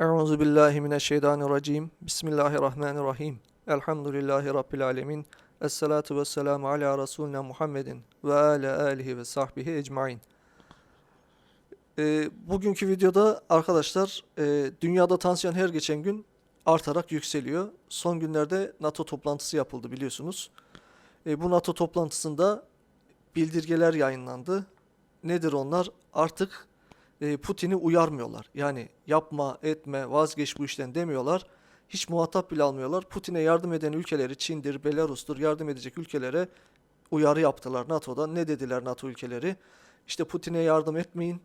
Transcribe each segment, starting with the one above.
Euzu billahi mineşşeytanirracim. Bismillahirrahmanirrahim. Elhamdülillahi rabbil alamin. Essalatu vesselamu ala resulina Muhammedin ve ala alihi ve sahbihi ecmaîn. Ee, bugünkü videoda arkadaşlar e, dünyada tansiyon her geçen gün artarak yükseliyor. Son günlerde NATO toplantısı yapıldı biliyorsunuz. E, bu NATO toplantısında bildirgeler yayınlandı. Nedir onlar? Artık e, Putin'i uyarmıyorlar. Yani yapma, etme, vazgeç bu işten demiyorlar. Hiç muhatap bile almıyorlar. Putin'e yardım eden ülkeleri Çin'dir, Belarus'tur yardım edecek ülkelere uyarı yaptılar NATO'da. Ne dediler NATO ülkeleri? İşte Putin'e yardım etmeyin.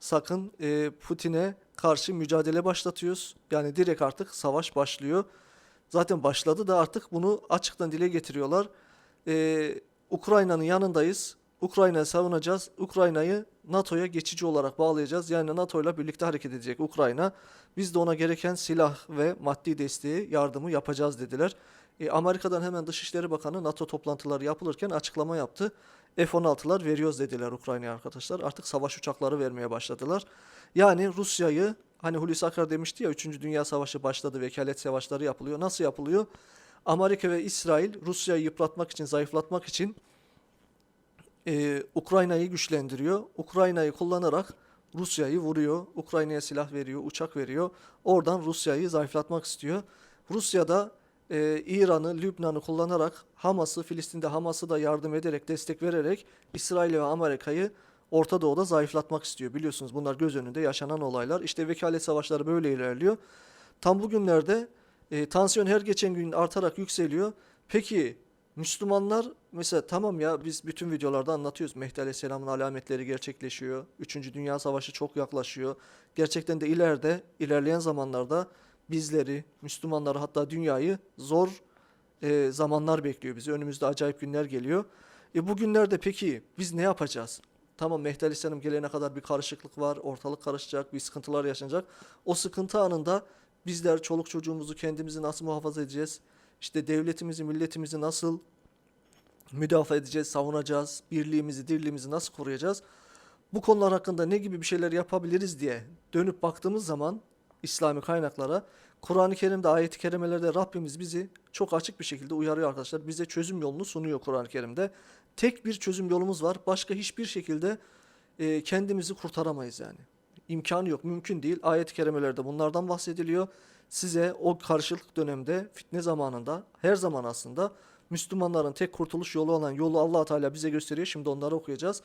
Sakın e, Putin'e karşı mücadele başlatıyoruz. Yani direkt artık savaş başlıyor. Zaten başladı da artık bunu açıktan dile getiriyorlar. E, Ukrayna'nın yanındayız. Ukrayna'yı savunacağız. Ukrayna'yı NATO'ya geçici olarak bağlayacağız. Yani NATO ile birlikte hareket edecek Ukrayna. Biz de ona gereken silah ve maddi desteği, yardımı yapacağız dediler. E, Amerika'dan hemen Dışişleri Bakanı NATO toplantıları yapılırken açıklama yaptı. F-16'lar veriyoruz dediler Ukrayna'ya arkadaşlar. Artık savaş uçakları vermeye başladılar. Yani Rusya'yı hani Hulusi Akar demişti ya 3. Dünya Savaşı başladı, vekalet savaşları yapılıyor. Nasıl yapılıyor? Amerika ve İsrail Rusya'yı yıpratmak için, zayıflatmak için e, Ukrayna'yı güçlendiriyor. Ukrayna'yı kullanarak Rusya'yı vuruyor. Ukrayna'ya silah veriyor, uçak veriyor. Oradan Rusya'yı zayıflatmak istiyor. Rusya da e, İran'ı, Lübnan'ı kullanarak Hamas'ı, Filistin'de Hamas'ı da yardım ederek, destek vererek İsrail ve Amerika'yı Orta Doğu'da zayıflatmak istiyor. Biliyorsunuz bunlar göz önünde yaşanan olaylar. İşte vekalet savaşları böyle ilerliyor. Tam bugünlerde e, tansiyon her geçen gün artarak yükseliyor. Peki Müslümanlar mesela tamam ya biz bütün videolarda anlatıyoruz. Mehdi Aleyhisselam'ın alametleri gerçekleşiyor. Üçüncü Dünya Savaşı çok yaklaşıyor. Gerçekten de ileride, ilerleyen zamanlarda bizleri, Müslümanları hatta dünyayı zor e, zamanlar bekliyor bizi. Önümüzde acayip günler geliyor. E bu günlerde peki biz ne yapacağız? Tamam Mehdi Aleyhisselam gelene kadar bir karışıklık var, ortalık karışacak, bir sıkıntılar yaşanacak. O sıkıntı anında bizler çoluk çocuğumuzu kendimizi nasıl muhafaza edeceğiz? İşte devletimizi, milletimizi nasıl müdafaa edeceğiz, savunacağız, birliğimizi, dirliğimizi nasıl koruyacağız? Bu konular hakkında ne gibi bir şeyler yapabiliriz diye dönüp baktığımız zaman İslami kaynaklara Kur'an-ı Kerim'de ayet-i kerimelerde Rabbimiz bizi çok açık bir şekilde uyarıyor arkadaşlar. Bize çözüm yolunu sunuyor Kur'an-ı Kerim'de. Tek bir çözüm yolumuz var. Başka hiçbir şekilde e, kendimizi kurtaramayız yani. İmkanı yok, mümkün değil. Ayet-i kerimelerde bunlardan bahsediliyor. Size o karşılık dönemde, fitne zamanında, her zaman aslında Müslümanların tek kurtuluş yolu olan yolu allah Teala bize gösteriyor. Şimdi onları okuyacağız.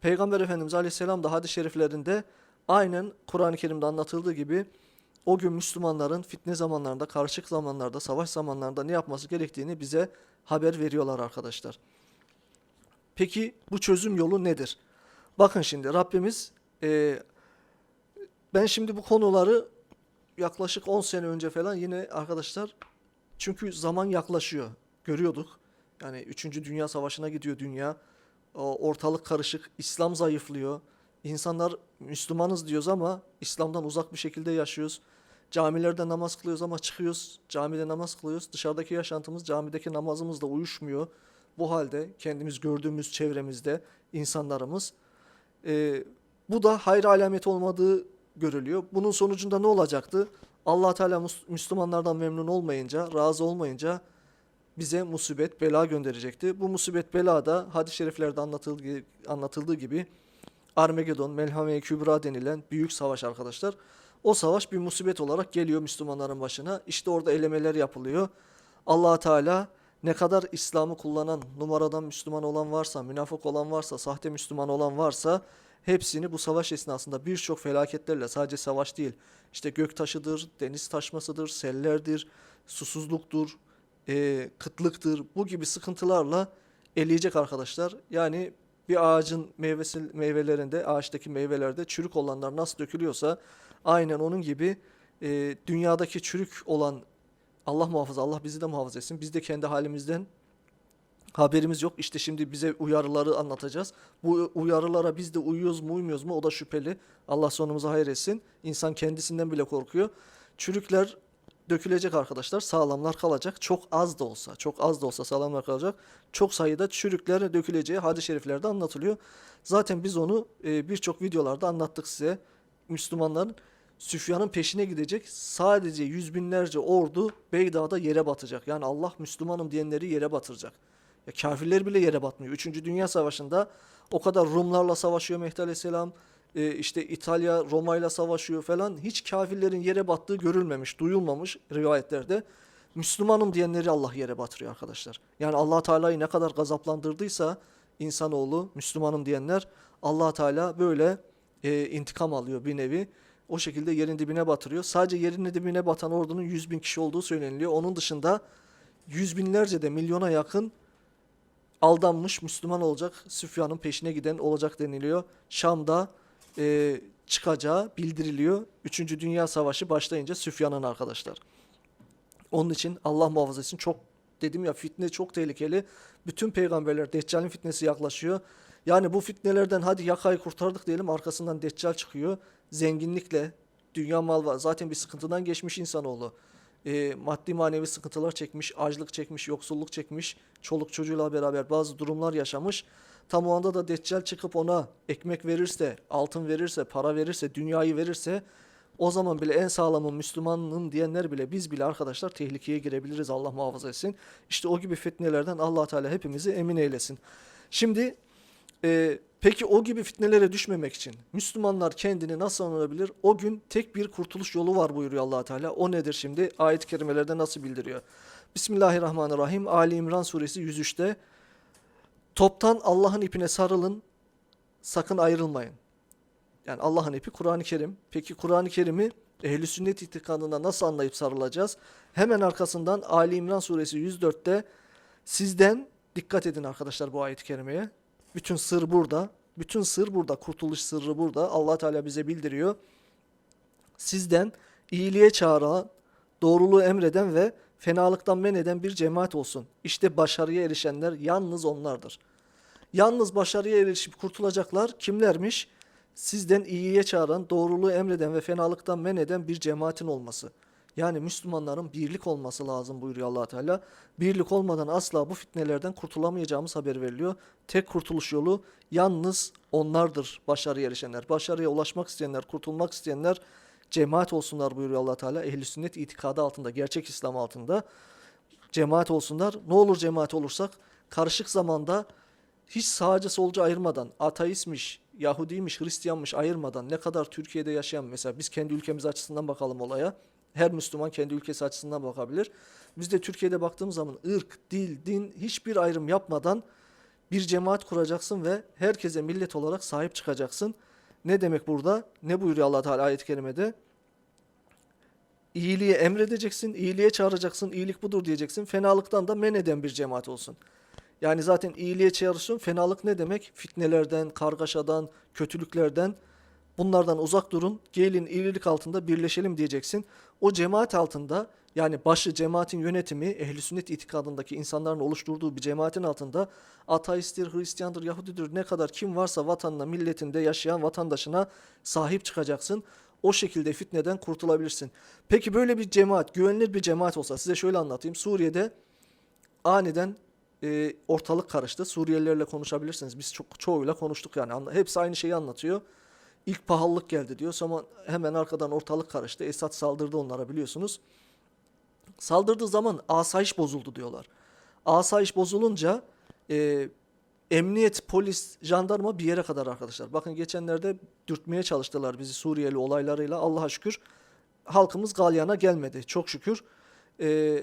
Peygamber Efendimiz Aleyhisselam da hadis-i şeriflerinde aynen Kur'an-ı Kerim'de anlatıldığı gibi o gün Müslümanların fitne zamanlarında, karışık zamanlarda, savaş zamanlarında ne yapması gerektiğini bize haber veriyorlar arkadaşlar. Peki bu çözüm yolu nedir? Bakın şimdi Rabbimiz e, ben şimdi bu konuları yaklaşık 10 sene önce falan yine arkadaşlar çünkü zaman yaklaşıyor. Görüyorduk. Yani 3. Dünya Savaşı'na gidiyor dünya. Ortalık karışık. İslam zayıflıyor. İnsanlar Müslümanız diyoruz ama İslam'dan uzak bir şekilde yaşıyoruz. Camilerde namaz kılıyoruz ama çıkıyoruz. Camide namaz kılıyoruz. Dışarıdaki yaşantımız camideki namazımızla uyuşmuyor. Bu halde kendimiz gördüğümüz çevremizde insanlarımız e, bu da hayır alameti olmadığı görülüyor. Bunun sonucunda ne olacaktı? allah Teala Müslümanlardan memnun olmayınca, razı olmayınca bize musibet, bela gönderecekti. Bu musibet bela da hadis-i şeriflerde anlatıldığı gibi Armagedon, Melhame-i Kübra denilen büyük savaş arkadaşlar. O savaş bir musibet olarak geliyor Müslümanların başına. İşte orada elemeler yapılıyor. allah Teala ne kadar İslam'ı kullanan, numaradan Müslüman olan varsa, münafık olan varsa, sahte Müslüman olan varsa hepsini bu savaş esnasında birçok felaketlerle sadece savaş değil, işte gök taşıdır, deniz taşmasıdır, sellerdir, susuzluktur, e, kıtlıktır, bu gibi sıkıntılarla eleyecek arkadaşlar. Yani bir ağacın meyvesi, meyvelerinde, ağaçtaki meyvelerde çürük olanlar nasıl dökülüyorsa aynen onun gibi e, dünyadaki çürük olan Allah muhafaza, Allah bizi de muhafaza etsin. Biz de kendi halimizden haberimiz yok. İşte şimdi bize uyarıları anlatacağız. Bu uyarılara biz de uyuyoruz mu uymuyoruz mu o da şüpheli. Allah sonumuzu hayır etsin. İnsan kendisinden bile korkuyor. Çürükler dökülecek arkadaşlar. Sağlamlar kalacak. Çok az da olsa, çok az da olsa sağlamlar kalacak. Çok sayıda çürükler döküleceği hadis-i şeriflerde anlatılıyor. Zaten biz onu e, birçok videolarda anlattık size. Müslümanların Süfyan'ın peşine gidecek. Sadece yüz binlerce ordu Beyda'da yere batacak. Yani Allah Müslümanım diyenleri yere batıracak. Ya kafirler bile yere batmıyor. Üçüncü Dünya Savaşı'nda o kadar Rumlarla savaşıyor Mehdi Aleyhisselam. Ee, işte İtalya Roma'yla savaşıyor falan. Hiç kafirlerin yere battığı görülmemiş, duyulmamış rivayetlerde. Müslümanım diyenleri Allah yere batırıyor arkadaşlar. Yani allah Teala'yı ne kadar gazaplandırdıysa insanoğlu, Müslümanım diyenler allah Teala böyle e, intikam alıyor bir nevi. O şekilde yerin dibine batırıyor. Sadece yerin dibine batan ordunun 100 bin kişi olduğu söyleniliyor. Onun dışında yüz binlerce de milyona yakın aldanmış Müslüman olacak, Süfyan'ın peşine giden olacak deniliyor. Şam'da e, çıkacağı bildiriliyor. Üçüncü Dünya Savaşı başlayınca Süfyan'ın arkadaşlar. Onun için Allah muhafaza etsin çok dedim ya fitne çok tehlikeli. Bütün peygamberler Deccal'in fitnesi yaklaşıyor. Yani bu fitnelerden hadi yakayı kurtardık diyelim arkasından Deccal çıkıyor. Zenginlikle dünya mal var. Zaten bir sıkıntıdan geçmiş insanoğlu. E, maddi manevi sıkıntılar çekmiş, açlık çekmiş, yoksulluk çekmiş, çoluk çocuğuyla beraber bazı durumlar yaşamış. Tam o anda da Deccal çıkıp ona ekmek verirse, altın verirse, para verirse, dünyayı verirse o zaman bile en sağlamın Müslümanım diyenler bile biz bile arkadaşlar tehlikeye girebiliriz Allah muhafaza etsin. İşte o gibi fitnelerden allah Teala hepimizi emin eylesin. Şimdi e, peki o gibi fitnelere düşmemek için Müslümanlar kendini nasıl anlayabilir? O gün tek bir kurtuluş yolu var buyuruyor allah Teala. O nedir şimdi? Ayet-i kerimelerde nasıl bildiriyor? Bismillahirrahmanirrahim. Ali İmran suresi 103'te Toptan Allah'ın ipine sarılın, sakın ayrılmayın. Yani Allah'ın ipi Kur'an-ı Kerim. Peki Kur'an-ı Kerim'i ehl sünnet itikadında nasıl anlayıp sarılacağız? Hemen arkasından Ali İmran suresi 104'te sizden dikkat edin arkadaşlar bu ayet-i kerimeye. Bütün sır burada. Bütün sır burada. Kurtuluş sırrı burada. Allah Teala bize bildiriyor. Sizden iyiliğe çağıran, doğruluğu emreden ve fenalıktan men eden bir cemaat olsun. İşte başarıya erişenler yalnız onlardır. Yalnız başarıya erişip kurtulacaklar kimlermiş? Sizden iyiye çağıran, doğruluğu emreden ve fenalıktan men eden bir cemaatin olması. Yani Müslümanların birlik olması lazım buyuruyor allah Teala. Birlik olmadan asla bu fitnelerden kurtulamayacağımız haber veriliyor. Tek kurtuluş yolu yalnız onlardır başarıya erişenler. Başarıya ulaşmak isteyenler, kurtulmak isteyenler cemaat olsunlar buyuruyor allah Teala. Ehli sünnet itikadı altında, gerçek İslam altında cemaat olsunlar. Ne olur cemaat olursak karışık zamanda hiç sağcı solcu ayırmadan, ateistmiş, Yahudiymiş, Hristiyanmış ayırmadan ne kadar Türkiye'de yaşayan mesela biz kendi ülkemiz açısından bakalım olaya. Her Müslüman kendi ülkesi açısından bakabilir. Biz de Türkiye'de baktığımız zaman ırk, dil, din hiçbir ayrım yapmadan bir cemaat kuracaksın ve herkese millet olarak sahip çıkacaksın. Ne demek burada? Ne buyuruyor Allah Teala ayet-i kerimede? İyiliği emredeceksin, iyiliğe çağıracaksın, iyilik budur diyeceksin. Fenalıktan da men eden bir cemaat olsun. Yani zaten iyiliğe çağrışın. Fenalık ne demek? Fitnelerden, kargaşadan, kötülüklerden bunlardan uzak durun. Gelin iyilik altında birleşelim diyeceksin. O cemaat altında yani başı cemaatin yönetimi ehli sünnet itikadındaki insanların oluşturduğu bir cemaatin altında ateisttir, Hristiyandır, Yahudidir ne kadar kim varsa vatanına, milletinde yaşayan vatandaşına sahip çıkacaksın. O şekilde fitneden kurtulabilirsin. Peki böyle bir cemaat, güvenilir bir cemaat olsa size şöyle anlatayım. Suriye'de aniden e, ortalık karıştı. Suriyelilerle konuşabilirsiniz. Biz çok çoğuyla konuştuk yani. Hepsi aynı şeyi anlatıyor. İlk pahalılık geldi diyor. Sonra hemen arkadan ortalık karıştı. Esad saldırdı onlara biliyorsunuz. Saldırdığı zaman asayiş bozuldu diyorlar. Asayiş bozulunca e, emniyet, polis, jandarma bir yere kadar arkadaşlar. Bakın geçenlerde dürtmeye çalıştılar bizi Suriyeli olaylarıyla. Allah'a şükür halkımız galyana gelmedi. Çok şükür. E,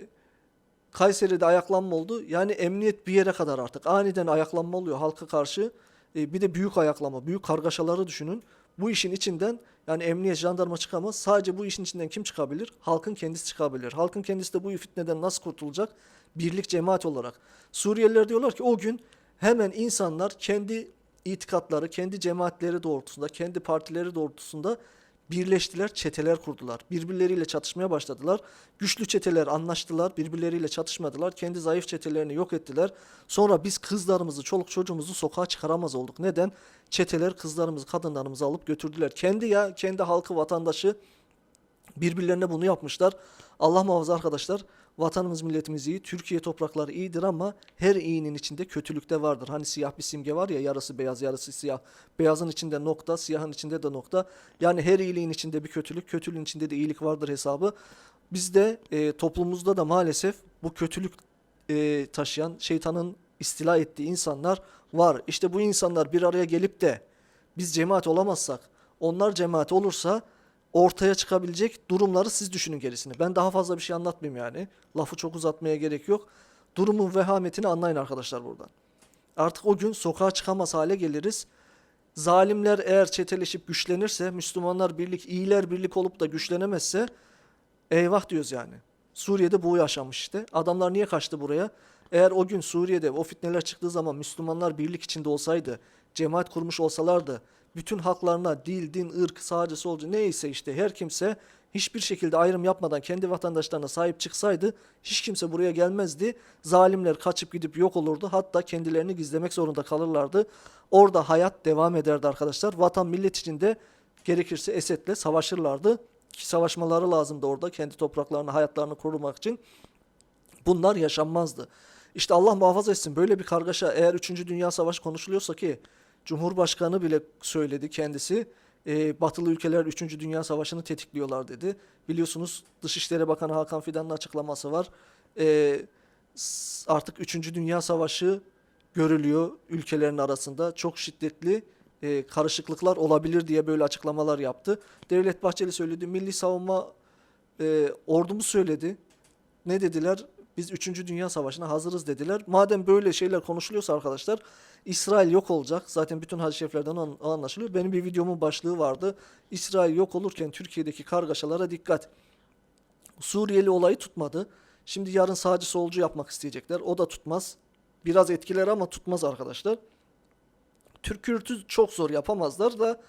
Kayseri'de ayaklanma oldu. Yani emniyet bir yere kadar artık. Aniden ayaklanma oluyor halka karşı. E, bir de büyük ayaklama, büyük kargaşaları düşünün. Bu işin içinden yani emniyet, jandarma çıkamaz. Sadece bu işin içinden kim çıkabilir? Halkın kendisi çıkabilir. Halkın kendisi de bu fitneden nasıl kurtulacak? Birlik cemaat olarak. Suriyeliler diyorlar ki o gün hemen insanlar kendi itikatları, kendi cemaatleri doğrultusunda, kendi partileri doğrultusunda birleştiler, çeteler kurdular. Birbirleriyle çatışmaya başladılar. Güçlü çeteler anlaştılar, birbirleriyle çatışmadılar. Kendi zayıf çetelerini yok ettiler. Sonra biz kızlarımızı, çoluk çocuğumuzu sokağa çıkaramaz olduk. Neden? Çeteler kızlarımızı, kadınlarımızı alıp götürdüler. Kendi ya, kendi halkı, vatandaşı birbirlerine bunu yapmışlar. Allah muhafaza arkadaşlar. Vatanımız milletimiz iyi. Türkiye toprakları iyidir ama her iyinin içinde kötülük de vardır. Hani siyah bir simge var ya yarısı beyaz yarısı siyah. Beyazın içinde nokta siyahın içinde de nokta. Yani her iyiliğin içinde bir kötülük kötülüğün içinde de iyilik vardır hesabı. Bizde e, toplumumuzda da maalesef bu kötülük e, taşıyan şeytanın istila ettiği insanlar var. İşte bu insanlar bir araya gelip de biz cemaat olamazsak onlar cemaat olursa ortaya çıkabilecek durumları siz düşünün gerisini. Ben daha fazla bir şey anlatmayayım yani. Lafı çok uzatmaya gerek yok. Durumun vehametini anlayın arkadaşlar buradan. Artık o gün sokağa çıkamaz hale geliriz. Zalimler eğer çeteleşip güçlenirse, Müslümanlar birlik, iyiler birlik olup da güçlenemezse eyvah diyoruz yani. Suriye'de bu yaşanmış işte. Adamlar niye kaçtı buraya? Eğer o gün Suriye'de o fitneler çıktığı zaman Müslümanlar birlik içinde olsaydı, cemaat kurmuş olsalardı, bütün haklarına dil, din, ırk, sağcı, solcu neyse işte her kimse hiçbir şekilde ayrım yapmadan kendi vatandaşlarına sahip çıksaydı hiç kimse buraya gelmezdi. Zalimler kaçıp gidip yok olurdu. Hatta kendilerini gizlemek zorunda kalırlardı. Orada hayat devam ederdi arkadaşlar. Vatan millet içinde gerekirse Esed'le savaşırlardı. Ki savaşmaları lazımdı orada kendi topraklarını, hayatlarını korumak için. Bunlar yaşanmazdı. İşte Allah muhafaza etsin böyle bir kargaşa eğer 3. Dünya Savaşı konuşuluyorsa ki Cumhurbaşkanı bile söyledi kendisi e, batılı ülkeler 3. Dünya Savaşı'nı tetikliyorlar dedi. Biliyorsunuz Dışişleri Bakanı Hakan Fidan'ın açıklaması var. E, artık 3. Dünya Savaşı görülüyor ülkelerin arasında. Çok şiddetli e, karışıklıklar olabilir diye böyle açıklamalar yaptı. Devlet Bahçeli söyledi. Milli Savunma e, ordumuz söyledi. Ne dediler? Biz 3. Dünya Savaşı'na hazırız dediler. Madem böyle şeyler konuşuluyorsa arkadaşlar İsrail yok olacak. Zaten bütün hadis-i şeriflerden anlaşılıyor. Benim bir videomun başlığı vardı. İsrail yok olurken Türkiye'deki kargaşalara dikkat. Suriyeli olayı tutmadı. Şimdi yarın sağcı solcu yapmak isteyecekler. O da tutmaz. Biraz etkiler ama tutmaz arkadaşlar. Türk Kürt'ü çok zor yapamazlar da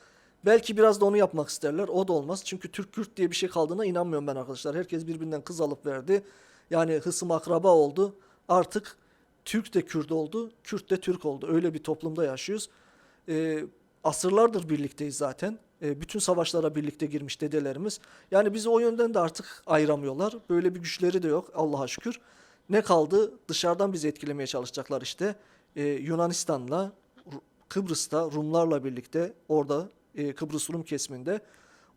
belki biraz da onu yapmak isterler. O da olmaz. Çünkü Türk Kürt diye bir şey kaldığına inanmıyorum ben arkadaşlar. Herkes birbirinden kız alıp verdi. Yani hısım akraba oldu. Artık Türk de Kürt oldu. Kürt de Türk oldu. Öyle bir toplumda yaşıyoruz. Ee, asırlardır birlikteyiz zaten. Ee, bütün savaşlara birlikte girmiş dedelerimiz. Yani bizi o yönden de artık ayıramıyorlar. Böyle bir güçleri de yok Allah'a şükür. Ne kaldı? Dışarıdan bizi etkilemeye çalışacaklar işte. Ee, Yunanistan'la, Kıbrıs'ta Rumlarla birlikte orada e, Kıbrıs Rum kesiminde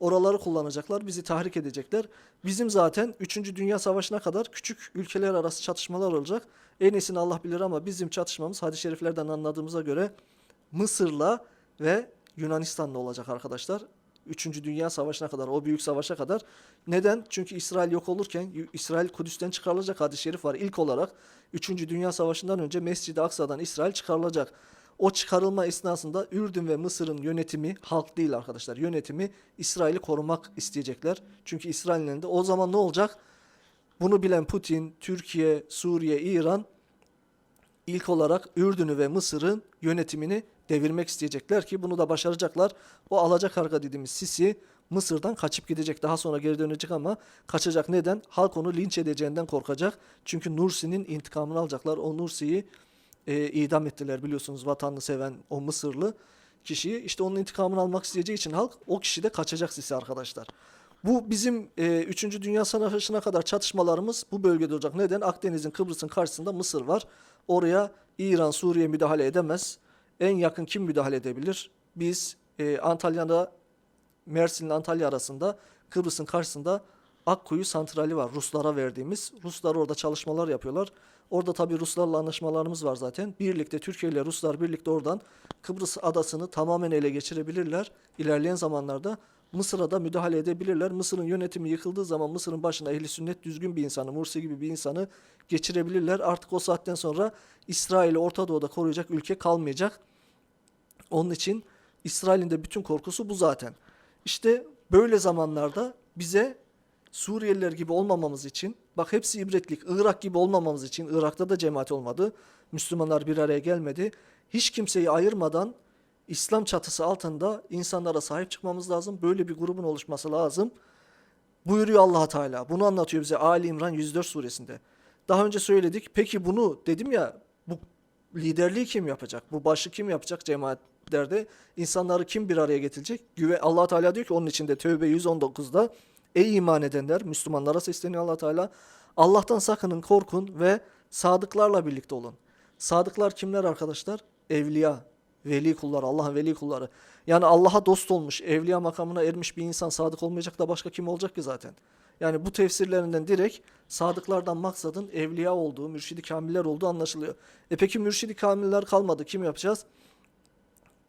oraları kullanacaklar, bizi tahrik edecekler. Bizim zaten 3. Dünya Savaşı'na kadar küçük ülkeler arası çatışmalar olacak. En iyisini Allah bilir ama bizim çatışmamız hadis-i şeriflerden anladığımıza göre Mısır'la ve Yunanistan'la olacak arkadaşlar. 3. Dünya Savaşı'na kadar, o büyük savaşa kadar. Neden? Çünkü İsrail yok olurken İsrail Kudüs'ten çıkarılacak hadis-i şerif var. İlk olarak 3. Dünya Savaşı'ndan önce Mescid-i Aksa'dan İsrail çıkarılacak. O çıkarılma esnasında Ürdün ve Mısır'ın yönetimi, halk değil arkadaşlar, yönetimi İsrail'i korumak isteyecekler. Çünkü İsrail'in elinde o zaman ne olacak? Bunu bilen Putin, Türkiye, Suriye, İran ilk olarak Ürdün'ü ve Mısır'ın yönetimini devirmek isteyecekler ki bunu da başaracaklar. O alacak dediğimiz Sisi Mısır'dan kaçıp gidecek. Daha sonra geri dönecek ama kaçacak. Neden? Halk onu linç edeceğinden korkacak. Çünkü Nursi'nin intikamını alacaklar. O Nursi'yi e, idam ettiler biliyorsunuz vatanını seven o Mısırlı kişiyi. İşte onun intikamını almak isteyeceği için halk o kişi de kaçacak Sisi arkadaşlar. Bu bizim e, 3. Dünya Savaşı'na kadar çatışmalarımız bu bölgede olacak. Neden? Akdeniz'in Kıbrıs'ın karşısında Mısır var. Oraya İran, Suriye müdahale edemez. En yakın kim müdahale edebilir? Biz e, Antalya'da Mersin ile Antalya arasında Kıbrıs'ın karşısında Akkuyu santrali var. Ruslara verdiğimiz. Ruslar orada çalışmalar yapıyorlar. Orada tabii Ruslarla anlaşmalarımız var zaten. Birlikte Türkiye ile Ruslar birlikte oradan Kıbrıs adasını tamamen ele geçirebilirler. İlerleyen zamanlarda Mısır'a da müdahale edebilirler. Mısır'ın yönetimi yıkıldığı zaman Mısır'ın başına ehli sünnet düzgün bir insanı, Mursi gibi bir insanı geçirebilirler. Artık o saatten sonra İsrail'i Orta Doğu'da koruyacak ülke kalmayacak. Onun için İsrail'in de bütün korkusu bu zaten. İşte böyle zamanlarda bize Suriyeliler gibi olmamamız için, bak hepsi ibretlik, Irak gibi olmamamız için, Irak'ta da cemaat olmadı, Müslümanlar bir araya gelmedi. Hiç kimseyi ayırmadan İslam çatısı altında insanlara sahip çıkmamız lazım. Böyle bir grubun oluşması lazım. Buyuruyor allah Teala. Bunu anlatıyor bize Ali İmran 104 suresinde. Daha önce söyledik. Peki bunu dedim ya bu liderliği kim yapacak? Bu başı kim yapacak cemaatlerde? İnsanları kim bir araya getirecek? Güve Allah Teala diyor ki onun içinde Tövbe 119'da Ey iman edenler Müslümanlara sesleniyor Allah Teala. Allah'tan sakının, korkun ve sadıklarla birlikte olun. Sadıklar kimler arkadaşlar? Evliya, veli kulları, Allah'ın veli kulları. Yani Allah'a dost olmuş, evliya makamına ermiş bir insan sadık olmayacak da başka kim olacak ki zaten? Yani bu tefsirlerinden direkt sadıklardan maksadın evliya olduğu, mürşidi kamiller olduğu anlaşılıyor. E peki mürşidi kamiller kalmadı. Kim yapacağız?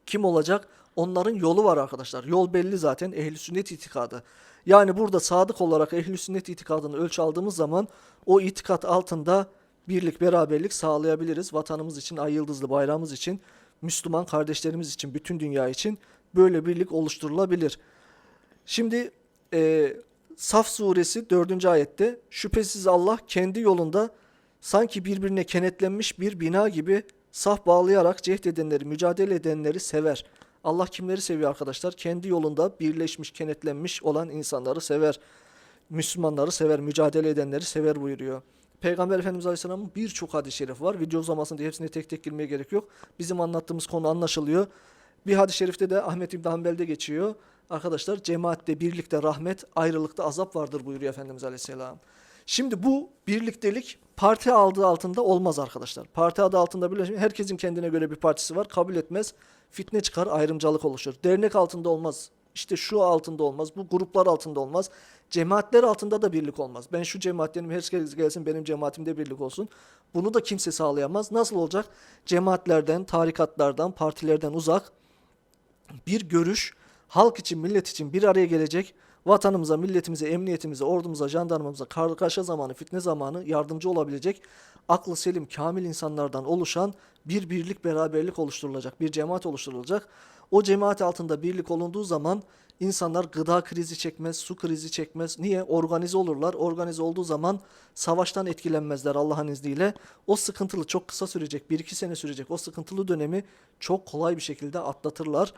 Kim olacak? Onların yolu var arkadaşlar. Yol belli zaten. Ehl-i sünnet itikadı. Yani burada sadık olarak ehl-i sünnet itikadını ölçü aldığımız zaman o itikat altında birlik, beraberlik sağlayabiliriz. Vatanımız için, ay yıldızlı bayrağımız için, Müslüman kardeşlerimiz için, bütün dünya için böyle birlik oluşturulabilir. Şimdi e, Saf suresi 4. ayette şüphesiz Allah kendi yolunda sanki birbirine kenetlenmiş bir bina gibi saf bağlayarak cehd edenleri, mücadele edenleri sever. Allah kimleri seviyor arkadaşlar? Kendi yolunda birleşmiş, kenetlenmiş olan insanları sever. Müslümanları sever, mücadele edenleri sever buyuruyor. Peygamber Efendimiz Aleyhisselam'ın birçok hadis-i şerif var. Video uzamasın diye hepsine tek tek girmeye gerek yok. Bizim anlattığımız konu anlaşılıyor. Bir hadis-i şerifte de Ahmet İbn Hanbel'de geçiyor. Arkadaşlar cemaatte, birlikte rahmet, ayrılıkta azap vardır buyuruyor Efendimiz Aleyhisselam. Şimdi bu birliktelik parti adı altında olmaz arkadaşlar. Parti adı altında birleşme, herkesin kendine göre bir partisi var. Kabul etmez. Fitne çıkar, ayrımcılık oluşur. Dernek altında olmaz. İşte şu altında olmaz, bu gruplar altında olmaz. Cemaatler altında da birlik olmaz. Ben şu cemaatlerim herkes gelsin benim cemaatimde birlik olsun. Bunu da kimse sağlayamaz. Nasıl olacak? Cemaatlerden, tarikatlardan, partilerden uzak bir görüş, halk için, millet için bir araya gelecek, vatanımıza, milletimize, emniyetimize, ordumuza, jandarmamıza kargaşa zamanı, fitne zamanı yardımcı olabilecek aklı selim, kamil insanlardan oluşan bir birlik, beraberlik oluşturulacak, bir cemaat oluşturulacak. O cemaat altında birlik olunduğu zaman insanlar gıda krizi çekmez, su krizi çekmez. Niye? Organize olurlar. Organize olduğu zaman savaştan etkilenmezler Allah'ın izniyle. O sıkıntılı çok kısa sürecek, bir iki sene sürecek o sıkıntılı dönemi çok kolay bir şekilde atlatırlar.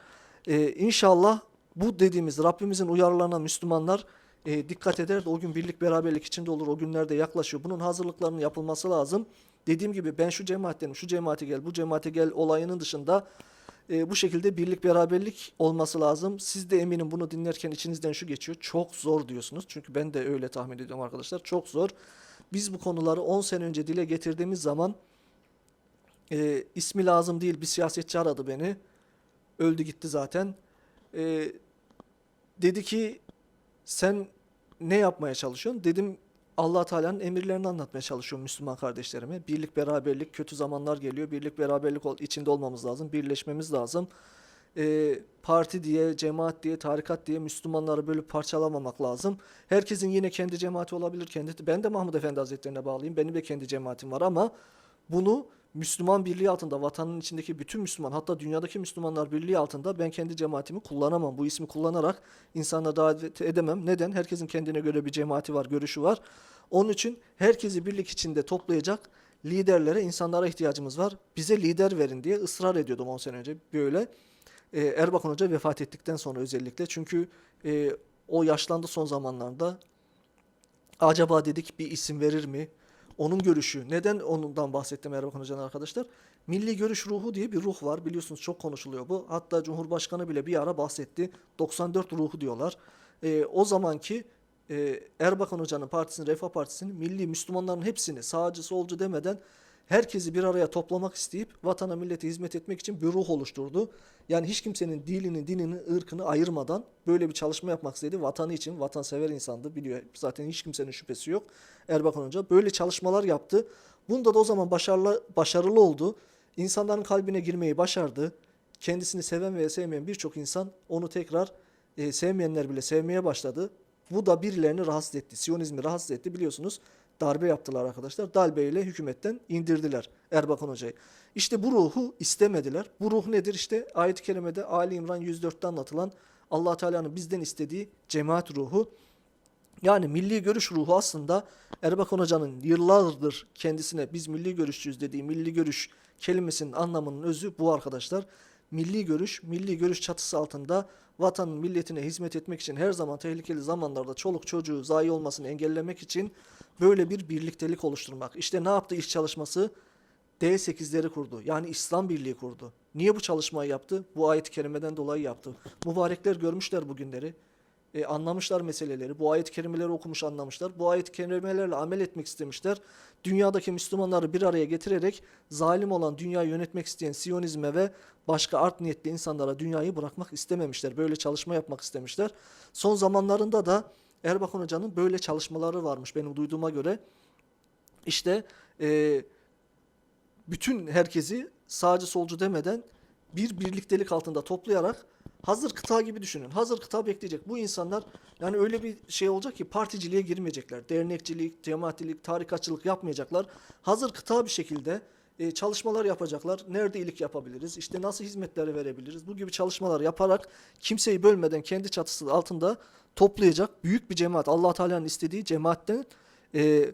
Ee, inşallah bu dediğimiz Rabbimizin uyarılarına Müslümanlar e, dikkat eder de o gün birlik beraberlik içinde olur. O günlerde yaklaşıyor. Bunun hazırlıklarının yapılması lazım. Dediğim gibi ben şu cemaattenim, şu cemaate gel, bu cemaate gel olayının dışında e, bu şekilde birlik beraberlik olması lazım. Siz de eminim bunu dinlerken içinizden şu geçiyor. Çok zor diyorsunuz. Çünkü ben de öyle tahmin ediyorum arkadaşlar. Çok zor. Biz bu konuları 10 sene önce dile getirdiğimiz zaman e, ismi lazım değil bir siyasetçi aradı beni. Öldü gitti zaten. E, dedi ki sen ne yapmaya çalışıyorsun? Dedim allah Teala'nın emirlerini anlatmaya çalışıyorum Müslüman kardeşlerime. Birlik, beraberlik, kötü zamanlar geliyor. Birlik, beraberlik içinde olmamız lazım. Birleşmemiz lazım. Ee, parti diye, cemaat diye, tarikat diye Müslümanları bölüp parçalamamak lazım. Herkesin yine kendi cemaati olabilir. Kendi, ben de Mahmud Efendi Hazretlerine bağlıyım. Benim de kendi cemaatim var ama bunu Müslüman birliği altında, vatanın içindeki bütün Müslüman, hatta dünyadaki Müslümanlar birliği altında ben kendi cemaatimi kullanamam. Bu ismi kullanarak insanlara davet edemem. Neden? Herkesin kendine göre bir cemaati var, görüşü var. Onun için herkesi birlik içinde toplayacak liderlere, insanlara ihtiyacımız var. Bize lider verin diye ısrar ediyordum 10 sene önce böyle. Ee, Erbakan Hoca vefat ettikten sonra özellikle. Çünkü e, o yaşlandı son zamanlarda. Acaba dedik bir isim verir mi? Onun görüşü. Neden ondan bahsettim Erbakan Hoca'nın arkadaşlar? Milli görüş ruhu diye bir ruh var. Biliyorsunuz çok konuşuluyor bu. Hatta Cumhurbaşkanı bile bir ara bahsetti. 94 ruhu diyorlar. Ee, o zamanki e, Erbakan Hoca'nın partisinin, Refah Partisi'nin milli Müslümanların hepsini sağcı solcu demeden herkesi bir araya toplamak isteyip vatana millete hizmet etmek için bir ruh oluşturdu. Yani hiç kimsenin dilini, dinini, ırkını ayırmadan böyle bir çalışma yapmak istedi. Vatanı için, vatansever insandı biliyor. Zaten hiç kimsenin şüphesi yok. Erbakan Hoca böyle çalışmalar yaptı. Bunda da o zaman başarılı, başarılı oldu. İnsanların kalbine girmeyi başardı. Kendisini seven veya sevmeyen birçok insan onu tekrar e, sevmeyenler bile sevmeye başladı. Bu da birilerini rahatsız etti. Siyonizmi rahatsız etti biliyorsunuz. Darbe yaptılar arkadaşlar. Darbeyle hükümetten indirdiler Erbakan Hoca'yı. İşte bu ruhu istemediler. Bu ruh nedir? İşte ayet-i kerimede Ali İmran 104'te anlatılan allah Teala'nın bizden istediği cemaat ruhu. Yani milli görüş ruhu aslında Erbakan Hoca'nın yıllardır kendisine biz milli görüşçüyüz dediği milli görüş kelimesinin anlamının özü bu arkadaşlar. Milli görüş, milli görüş çatısı altında vatanın milletine hizmet etmek için her zaman tehlikeli zamanlarda çoluk çocuğu zayi olmasını engellemek için böyle bir birliktelik oluşturmak. İşte ne yaptı iş çalışması? D8'leri kurdu. Yani İslam Birliği kurdu. Niye bu çalışmayı yaptı? Bu ayet-i kerimeden dolayı yaptı. Mübarekler görmüşler bu günleri. E, anlamışlar meseleleri. Bu ayet-i kerimeleri okumuş anlamışlar. Bu ayet-i kerimelerle amel etmek istemişler. Dünyadaki Müslümanları bir araya getirerek zalim olan dünyayı yönetmek isteyen Siyonizme ve başka art niyetli insanlara dünyayı bırakmak istememişler. Böyle çalışma yapmak istemişler. Son zamanlarında da Erbakan Hoca'nın böyle çalışmaları varmış benim duyduğuma göre. İşte e, bütün herkesi sağcı solcu demeden bir birliktelik altında toplayarak hazır kıta gibi düşünün. Hazır kıta bekleyecek. Bu insanlar yani öyle bir şey olacak ki particiliğe girmeyecekler. Dernekçilik, cemaatçilik, tarikatçılık yapmayacaklar. Hazır kıta bir şekilde e, çalışmalar yapacaklar. Nerede iyilik yapabiliriz? İşte nasıl hizmetleri verebiliriz? Bu gibi çalışmalar yaparak kimseyi bölmeden kendi çatısı altında toplayacak büyük bir cemaat. Allah Teala'nın istediği cemaatten e,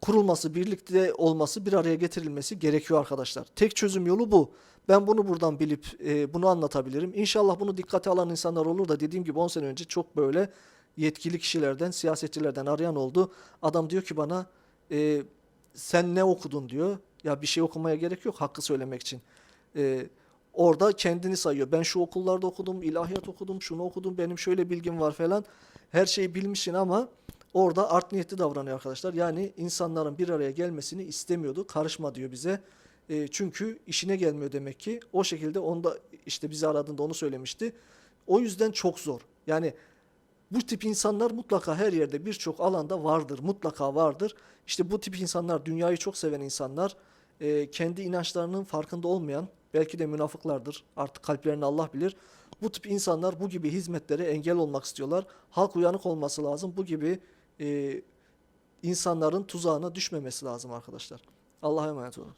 kurulması, birlikte olması, bir araya getirilmesi gerekiyor arkadaşlar. Tek çözüm yolu bu. Ben bunu buradan bilip e, bunu anlatabilirim. İnşallah bunu dikkate alan insanlar olur da dediğim gibi 10 sene önce çok böyle yetkili kişilerden, siyasetçilerden arayan oldu. Adam diyor ki bana e, sen ne okudun diyor. Ya bir şey okumaya gerek yok hakkı söylemek için. E, orada kendini sayıyor. Ben şu okullarda okudum, ilahiyat okudum, şunu okudum, benim şöyle bilgim var falan. Her şeyi bilmişsin ama orada art niyetli davranıyor arkadaşlar. Yani insanların bir araya gelmesini istemiyordu. Karışma diyor bize. E, çünkü işine gelmiyor demek ki. O şekilde onda işte bizi aradığında onu söylemişti. O yüzden çok zor. Yani bu tip insanlar mutlaka her yerde birçok alanda vardır. Mutlaka vardır. İşte bu tip insanlar dünyayı çok seven insanlar. e, kendi inançlarının farkında olmayan belki de münafıklardır. Artık kalplerini Allah bilir. Bu tip insanlar bu gibi hizmetlere engel olmak istiyorlar. Halk uyanık olması lazım. Bu gibi e, insanların tuzağına düşmemesi lazım arkadaşlar. Allah'a emanet olun.